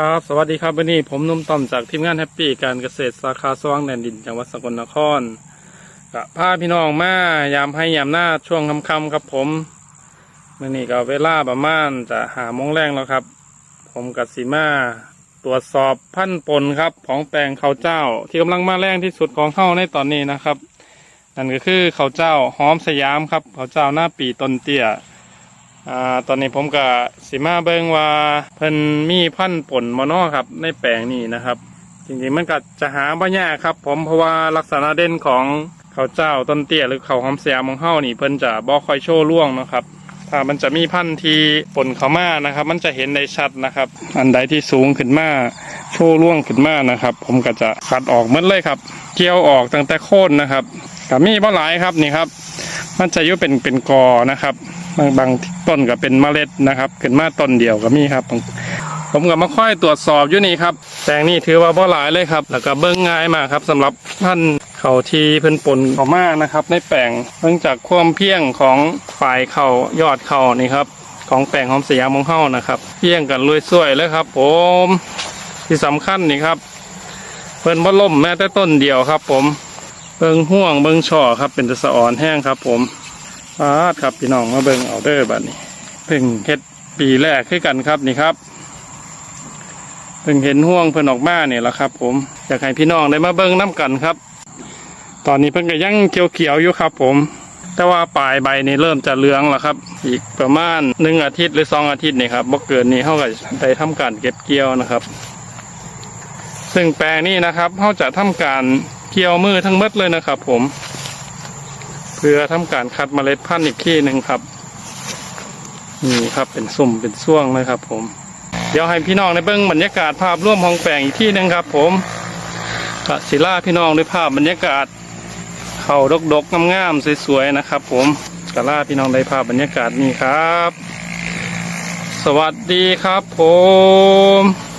ครับ สวัสดีครับวันนี้ผมนุ่มต่อมจากทีมงานแฮปปี้การเกษตรสาขาสว่างแดนดินจังหวัดสกลนครกับพาพี่น้องมายามให้ยามหน้าช่วงค่ำๆครับผมมื่อนี้ก็เวลาประมาณจะหามงแรงแล้วครับ ผมกับสีมาตรวจสอบพันปนครับ ของแปลงข้าวเจ้า ที่กำลังมาแรงที่สุดของเข้าในตอนนี้นะครับนั่นก็คือข้าวเจ้าหอมสยามครับข้าวเจ้าหน้าปีต้นเตี้ย อ่าตอนนี้ผมก็สิมาเบิงว่าเพิ่นมีพันธุ์ผลมอนอครับ ในแปลงนี้นะครับ จริงๆมันก็จะหาบ่ยากครับ ผมเพราะว่าลักษณะเด่นของข้าวเจ้าต้นเตี้ยหรือข้าวหอมสยมองเฮานี่เพิ่นจะบ่ค่อยโชว์ร่วงนะครับถ้ามันจะมีพันธุ์ที่ผลเข้ามานะครับ มันจะเห็นได้ชัดนะครับ อันใดที่สูงขึ้นมาโชว์ร่วงขึ้นมานะครับ ผมก็จะคัดออกหมดเลยครับ เกี่ยวออกตั้งแต่โคนนะครับกับมีบ่หลายครับนี่ครับ มันจะอยู่เป็นเป็นกอนะครับ บางบางต้นก็เป็นเมล็ดนะครับขึ้นมาต้นเดียวก็มีครับ ผมก็มาค่อยตรวจสอบอยู่นี่ครับแปลงนี้ถือว่าบ่หลายเลยครับ แล้วก็เบิ้งง่ายมากครับสำหรับท่านเขาที่เพิ่นปนเขามานะครับ ในแปลงเนื่องจากความเพียงของฝ่ายเขายอดเขานี่ครับของแปลงหอมสยามของเฮานะครับเพียงกันลุยสวยเลยครับ ผมที่สำคัญนี่ครับ เพิ่นบ่ล่มแม้แต่ต้นเดียวครับ ผม เบิงห่วงเบิงช่อครับ เป็นตะสะอ่อนแห้งครับ ผมปาดครับพี่น้องมาเบิงเอาเด้อบัดนี้เพิ่งเฮ็ดปีแรกคือกันครับนี่ครับเพิ่งเห็นห่วงเพิ่นออกมาเนี่ยแหละครับ ผมอยากให้พี่น้องได้มาเบิงน้กันครับ ตอนนี้เพิ่นก็ยังเขียวๆอยู่ครับ ผม แต่ว่าปลายใบนี่เริ่มจะเหลืองแล้วครับ อีกประมาณหนึ่งอาทิตย์หรือสองอาทิตย์นี่ครับบ่เกินนี้เขาก็ได้ทำการเก็บเกี่ยวนะครับ ซึ่งแปลงนี้นะครับเขาจะทำการ เกี่ยวมือทั้งหมดเลยนะครับ ผม เพื่อทำการคัดเมล็ดพันธุ์อีกที่หนึ่งครับ นี่ครับเป็นสุ่มเป็นช่วงนะครับ ผม เดี๋ยวให้พี่น้องในเบิ้องบรรยากาศภาพร่วมของแปลงอีกที่หนึ่งครับ ผมกศิลาพี่น้องด้วยภาพบรรยากาศเขาดกๆงามๆสวยๆนะครับ ผมกล่าพี่น้องได้ภาพบรรยากาศนี้ครับ สวัสดีครับผม